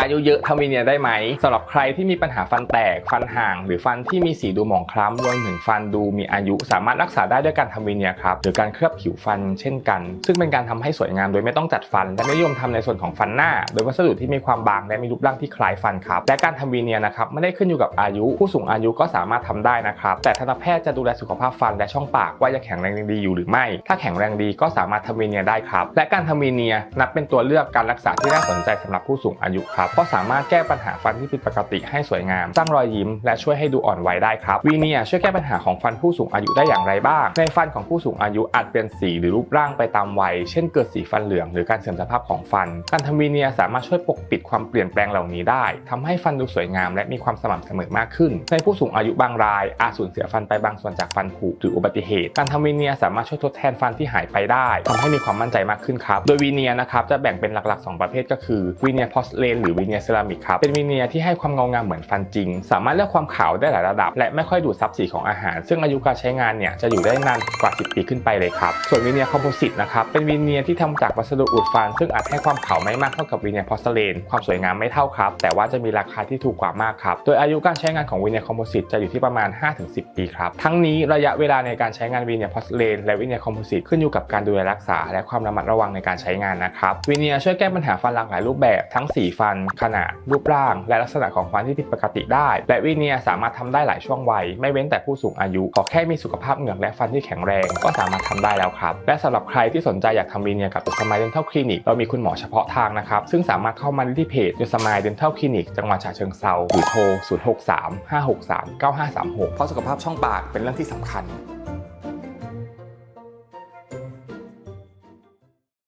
อายุเยอะทำวีเนียได้ไหมสำหรับใครที่มีปัญหาฟันแตกฟันห่าง หรือฟันที่มีสีดูหมองคล้ำรวมถึงฟันดูมีอายุ สามารถรักษาได้ด้วยการทำวีเนียครับหรือการเคลือบผิวฟันเช่นกัน ซึ่งเป็นการทำให้สวยงามโดยไม่ต้องจัดฟันและนิยมทำในส่วนของฟันหน้า โดยวัสดุที่มีความบางและมีรูปร่างที่คล้ายฟันครับและการทำวีเนียนะครับไม่ได้ขึ้นอยู่กับอายุ ผู้สูงอายุก็สามารถทำได้นะครับแต่ทันตแพทย์จะดูแลสุขภาพฟันและช่องปากว่ายังแข็งแรงดีอยู่หรือไม่ ถ้าแข็งแรงดีก็สามารถทำวีเนียได้ครับและการทำวีเนียนับเป็นตัวเลือกการรักษาที่น่าสนใจสำหรับผู้สูงอายุครับเพราะสามารถแก้ปัญหาฟันที่ผิดปกติให้สวยงาม สร้างรอยยิ้ม และช่วยให้ดูอ่อนวัยได้ครับวีเนียช่วยแก้ปัญหาของฟันผู้สูงอายุได้อย่างไรบ้าง ในฟันของผู้สูงอายุอาจเปลี่ยนสีหรือรูปร่างไปตามวัย เช่นเกิดสีฟันเหลืองหรือการเสื่อมสภาพของฟัน การทำวีเนียสามารถช่วยปกปิดความเปลี่ยนแปลงเหล่านี้ได้ทำให้ฟันดูสวยงาม และมีความสม่ำเสมอมากขึ้น ในผู้สูงอายุบางราย อาจสูญเสียฟันไปบางส่วนจากฟันผุหรืออุบัติเหตุ การทำวีเนียสามารถช่วยทดแทนฟันที่หายไปได้ทำให้มีความมั่นใจมากขึ้นครับ โดยวีเนียนะครับจะแบ่งเป็นหลักๆ 2 ประเภทก็คือวีเนียพอสเลนหรือวีเนียเซรามิกครับ เป็นวีเนียที่ให้ความเงางามเหมือนฟันจริง สามารถเลือกความขาวได้หลายระดับ และไม่ค่อยดูดซับสีของอาหาร ซึ่งอายุการใช้งานเนี่ยจะอยู่ได้นานกว่า 10 ปีขึ้นไปเลยครับ ส่วนวีเนียคอมโพสิตนะครับ เป็นวีเนียที่ทำจากวัสดุอุดฟัน ซึ่งอาจให้ความขาวไม่มากเท่ากับวีเนียพอสเลน ความสวยงามไม่เท่าครับ แต่ว่าจะมีราคาที่ถูกกว่ามากครับ โดยอายุการใช้งานของวีเนียคอมโพสิตจะอยู่ที่ประมาณ 5-10 ปีครับ ทั้งนี้ระยะเวลาในการใช้งานวีเนียพอสเลนและวีเนียคอมโพสิตขึ้นอยู่กับการดูแลรักษา และความระมัดระวังในการใช้งานนะครับวีเนียช่วยแก้ปัญหาฟันหลากหลายรูปแบบทั้งสีฟันขนาดรูปร่าง และลักษณะของฟันที่ผิดปกติได้ และวีเนียสามารถทำได้หลายช่วงวัย ไม่เว้นแต่ผู้สูงอายุ ขอแค่มีสุขภาพเหงือกและฟันที่แข็งแรง ก็สามารถทำได้แล้วครับ และสำหรับใครที่สนใจอยากทำวีเนียกับอุสมายเดนทัลคลินิกเรามีคุณหมอเฉพาะทางนะครับ ซึ่งสามารถเข้ามาด้ที่เพจอุสมายเดนทัลคลินิกจังหวัดฉะเชิงเซาหรือโทร 063 563 9536 เพราะสุขภาพช่องปากเป็นเรื่องที่สำคัญ